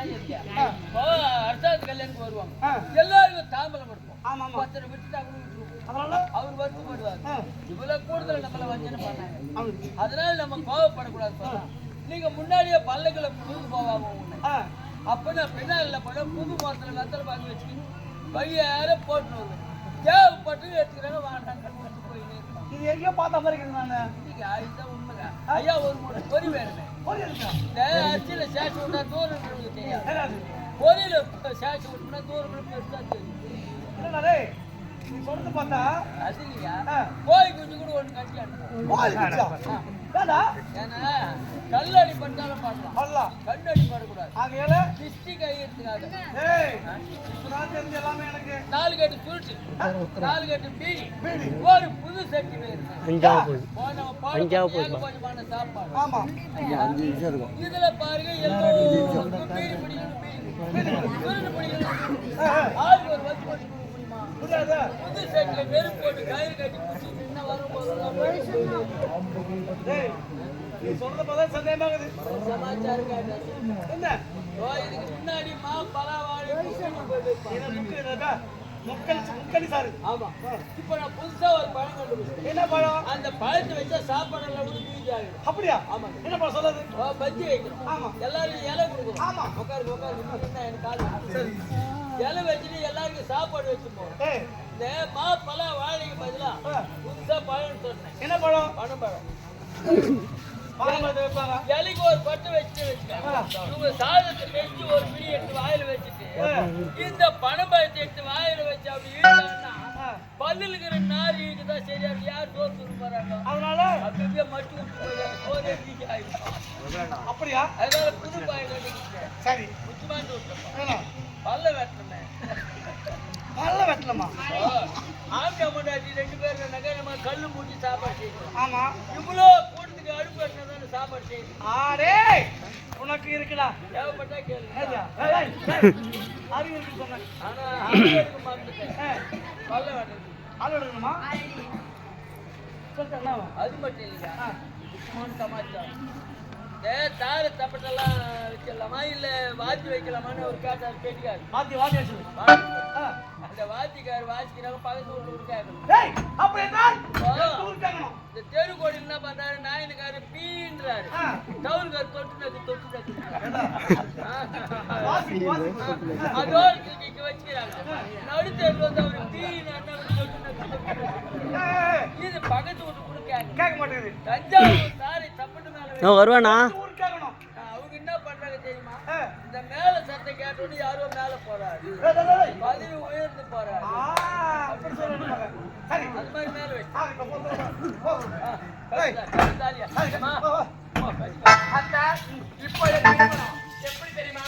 அரசாங்க கல்யாணத்துக்கு வருவாங்க. எல்லாருக்கும் தாம்பலம் கொடுப்போம் ஒருத்தரை விட்டுட்டா கூட விட்டுருவோம் அவர் வருத்தப்படுவார் இவ்வளவு கூடுதல் நம்மள வஞ்சனை பண்ணாங்க. அதனால நம்ம கோவப்படக்கூடாது. நீங்க முன்னாடியே பல்லக்குல புது போவாங்க அப்ப நான் பின்னால பண்ண புது மரத்துல வெத்தலை பாக்கு வச்சுக்கிட்டு வழியார போட்டு வருவேன். தேவைப்பட்டு எடுத்துக்கிறாங்க வேண்டாம் போயினே இருப்பாங்க இது எங்கேயோ பார்த்த மாதிரி இருக்குது நானு. ஐயா ஒரு முறை பொறி அரிசியில சேஷி விட்டா தூரம் தெரியாது. பொரியில சேஷி விட்டுனா தூரம் பெருசா தெரியும். சொல்றது பார்த்தா? அது இல்லையா? கோழி குஞ்சு கூட ஒண்ணு கட்டி அனுப்பும் போய் இருக்கா ஏடா ஏன்னா கல்லடி பட்டாலும் பண்ணலாம். வரலாம் கண்ணடி படக்கூடாது. ஆகையால? திருஷ்டி கையெழுத்துக்காக. ஏய் இப்பதான் தெரிஞ்சு எல்லாமே எனக்கு நாலு கட்டு சுருட்டு ஒரு புது சட்டி அஞ்சாவது போகுது இதுல பாருங்க எல்லோருக்கும் பீடி பிடிக்கணும் பீடி பிடிக்கணும் ஒரு வச்சு போட்டு புது சட்டில நெருப்பு போட்டு கயிறு கட்டி பிடிச்சி என்ன வரும்போது டேய் நீ சொல்றத பார்த்தா சமாச்சாரம் என்ன ஓ இதுக்கு முன்னாடி மா சாரு. ஆமா. இப்போ நான் புதுசா ஒரு பழம் கண்டுபிடிச்சேன் என்ன பழம்? அந்த பழத்தை வச்சா சாப்பாடெல்லாம் கூட மீதி ஆகிடும் அப்படியா? ஆமா. என்ன பழம் சொல்லாது பஜ்ஜி வைக்கிறோம். ஆமா. எல்லாரும் இலை கொடுக்குறோம் ஆமா. உட்காரு உட்காரு என்ன எனக்கு கால் சரி. இலை வச்சுட்டு எல்லாருக்கும் சாப்பாடு ஏய். இந்த மா பழம் வாழைக்கு பதிலா புதுசா பழம் சொன்னேன். என்ன பழம்? பணம் பழம். இலைக்கு ஒரு பட்டு வச்சுட்டு வச்சுக்காங்க. இவங்க சாதத்தை வச்சு ஒரு பிடி எடுத்து வாயில வச்சுட்டு இந்த பணம் எடுத்து வாயில வச்சு அப்படி இழுத்தாங்கன்னா பல்லுல இருக்கிற நார் இருக்குதான் சரியா யார் சோறு தூக்க போறாங்க? அதனால? அப்படியே மட்டும். சோறே வீக்கி ஆயிடும் அப்படியா? அதனால புது பாய் கட்டிக்கிட்டேன் சரி. முக்கியமான பல்ல வெட்டணுமே. நல்ல வெட்டலாமா ஆம்பியா முன்னாடி ரெண்டு பேரும் நகை நம்ம கல்லு மூட்டி சாப்பாடு ஆமா. இவ்வளோ ஆடே உனக்கு இருக்குடா. அறிவு இருக்கு வெட்டணும் ஆள் எடுக்கணுமா அது மட்டும் இல்லையா? சமாச்சாரம் தாரு தப்பட்டெல்லாம் வச்சிடலாமா? இல்ல வாத்தி வைக்கலாமான்னு ஒரு கேட்டார் கேட்டுக்காரு. மாத்தி வாத்தி வச்சு ஆ. அந்த வாத்திக்கார் வாசிக்கிறாங்க பக்கத்து ஊர்ல டேய் அப்படி என்றால் இந்த தெரு கோடி என்ன பண்றாரு? நாயனுக்காரு பீன்றாரு. ஆ. டவுனுக்கார் தொட்டு நக்கு தொட்டு நக்கு வாசி வாசி. அதோட தூக்கி வச்சுக்கிறாங்க. நடுத்தேர்ல வந்து அவரு பீன் அண்ணன் தொட்டு நக்கு தொட்டு நக்கு. ஏய், ஏய், இது பக்கத்து வீட்டு கூட கேட்கணும் கேட்க மாட்டேங்குது. தஞ்சாவூர் சாரி தப்பட்டு மேல வருவானா? அவங்க என்ன பண்றாங்க தெரியுமா? இந்த மேல சத்தம் கேட்டோன்னு யாரோ மேல போறாரு. பதவி இப்போ எப்படி தெரியுமா?